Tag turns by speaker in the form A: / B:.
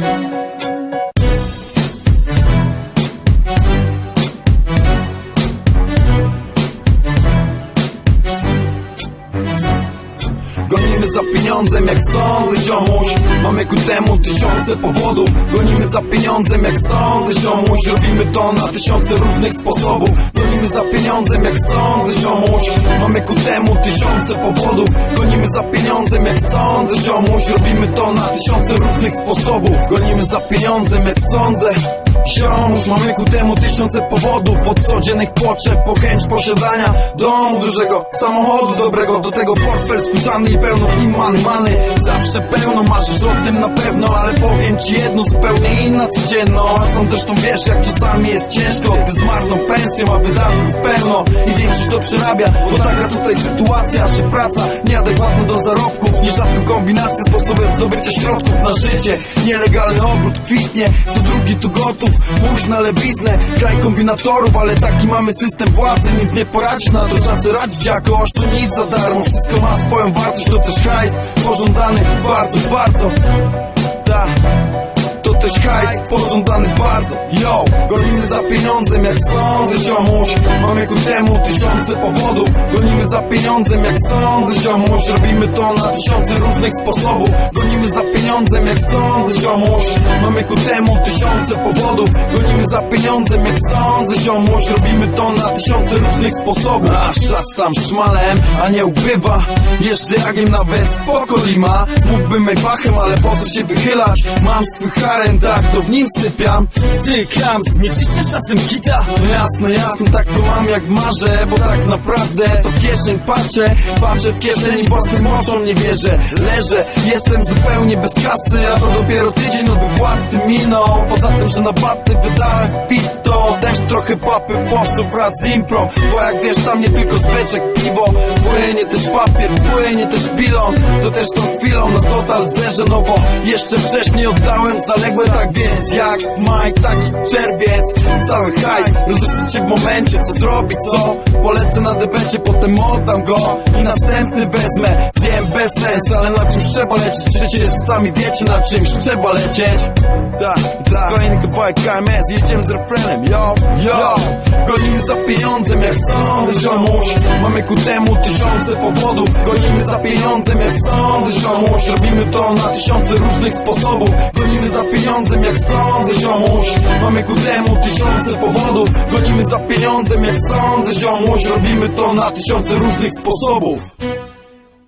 A: Thank you. Jak sądzę ziomuś. Mamy ku temu tysiące powodów. Gonimy za pieniądzem jak sądzę ziomuś. Robimy to na tysiące różnych sposobów. Gonimy za pieniądzem jak sądzę ziomuś. Mamy ku temu tysiące powodów. Gonimy za pieniądzem jak sądzę ziomuś. Robimy to na tysiące różnych sposobów. Gonimy za pieniądzem jak sądzę Ziomuś, mamy ku temu tysiące powodów Od codziennych potrzeb po chęć posiadania Domu dużego, samochodu dobrego. Do tego portfel skórzany i pełno w nim many, Zawsze pełno, marzysz o tym na pewno Ale powiem ci jedno, zupełnie inna codzienno A stąd zresztą wiesz, jak czasami jest ciężko Ty z marną pensją, a wydatków pełno I większość to przerabia, bo taka tutaj sytuacja Że praca nieadekwatna do zarobków Nierzadko kombinacja sposobem zdobycia środków na życie. Nielegalny obrót kwitnie, co drugi tu gotów Pójść na lewiznę, kraj kombinatorów Ale taki mamy system władzy, nic nie poradzisz na to Czasy radzić jakoś, to nic za darmo. Wszystko ma swoją wartość, to też hajs. Pożądany bardzo, bardzo. To też hajs. Pożądany bardzo. Yo, gonimy za pieniądzem jak sądzę ziomuś. Mamy ku temu tysiące powodów. Gonimy za pieniądzem jak sądzę ziomuś Robimy to na tysiące różnych sposobów. Gonimy za pieniądzem jak sądzę ziomuś. Mamy ku temu tysiące powodów. Gonimy za pieniądzem jak sądzę ziomuś. Robimy to na tysiące różnych sposobów. A szastam szmalem, a nie ubywa Jeszcze jagiem nawet spoko lima. Mógłbym Maybachem, ale po co się wychylać? Mam swój harem, tak to w nim sypiam.
B: Ty, Kams, nie ciśniesz czasem kita?
A: no jasne, jasne, tak to mam jak marzę Bo tak naprawdę to w kieszeń patrzę. Patrzę w kieszeni, własnym oczom nie wierzę Leżę, jestem zupełnie bez kasy A to dopiero tydzień od wypłaty minął Poza tym, że na baty wydałem pito Też trochę papy poszło wraz z imprą Bo jak wiesz, tam nie tylko speczek piwo Płynie też papier, płynie też bilon To też tą chwilą na total zderzę No bo jeszcze wcześniej oddałem zaległe Tak więc jak Mike, taki czerwiec. Cały hajs, rozrzucić się w momencie Co zrobić, co? Polecę na debecie, potem oddam go I następny wezmę. Wiem, bez sensu, ale na trzeba lecieć Przecież sami wiecie, na czymś trzeba lecieć. Tak, tak. Kolejny kawałek KMS, jedziemy z refrenem Yo, yo. Gonimy za pieniądzem, jak sądzę, ziomuś. Mamy ku temu tysiące powodów. Gonimy za pieniądzem, jak sądzę, ziomuś. Robimy to na tysiące różnych sposobów. Gonimy za pieniądzem, jak sądzę, ziomuś. Mamy ku temu tysiące powodów. Gonimy za pieniądzem, jak sądzę, ziomuś. Robimy to na tysiące różnych sposobów